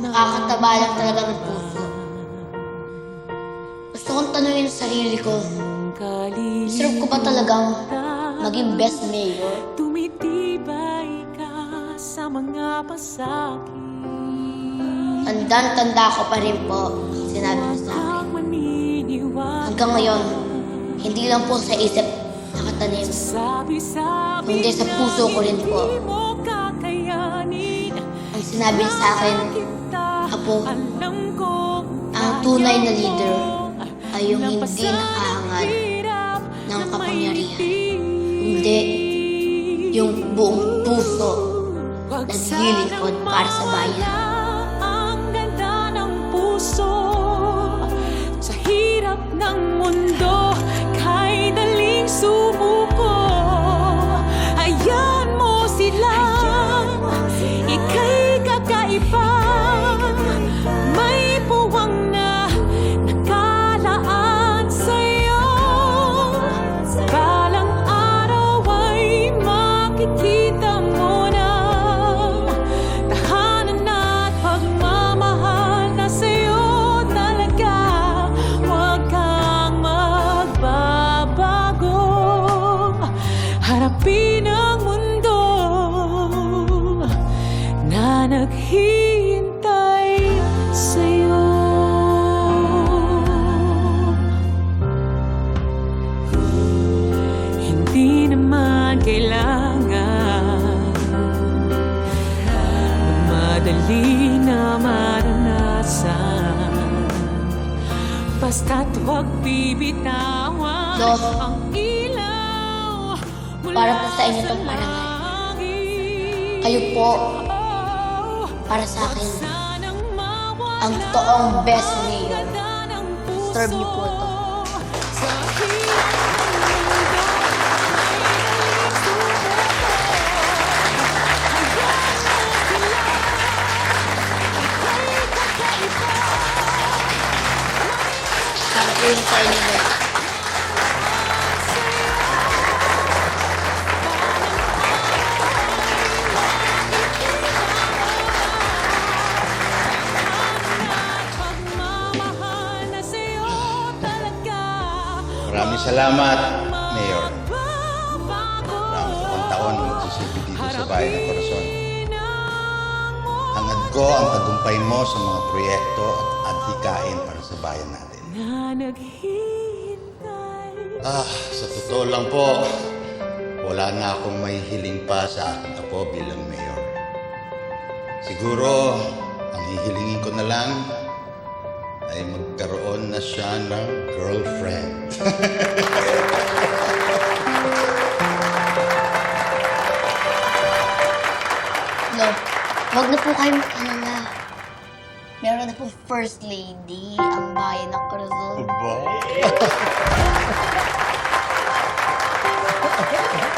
Nakakataba lang talaga ng puso. Gusto kong tanungin sa sarili ko, deserve ko ba talagang maging best mayor? Tumitibay ka sa mga pasakit Tandang-tanda ko pa rin po sinabi mo sa akin. Hanggang ngayon, hindi lang po sa isip Sabi-sabi Kundi sa puso ko rin po. Ang sinabi sa akin, Apo, ang tunay na leader ay yung hindi nakahangad ng kapangyarihan. Hindi yung buong puso naglilingkod para sa bayan. Ang ganda ng puso Sa hirap ng mundo Harapin ang mundo na naghihintay sa'yo. Hindi naman kailangan Madali na maranasan. Basta't huwag bibitawan Dok, Ang sa inyo tong sa parangal. Kayo po, para sa akin, ang toong best mayor. Serve niyo po ito. Hirap ng Maraming salamat, Mayor. Marami ko pang taon na magsisilbi dito sa bayan ng Corazon. Hangad ko ang tagumpay mo sa mga proyekto at adhikain para sa bayan natin. Ah, sa totoo lang po, wala na akong may hiling pa sa aking apo bilang mayor. Siguro, ang hihilingin ko na lang ay magkaroon na siya ng girlfriend. Love, huwag na po kayong makalala. Meron na po First Lady ang bayan ng Cruzon. Aba?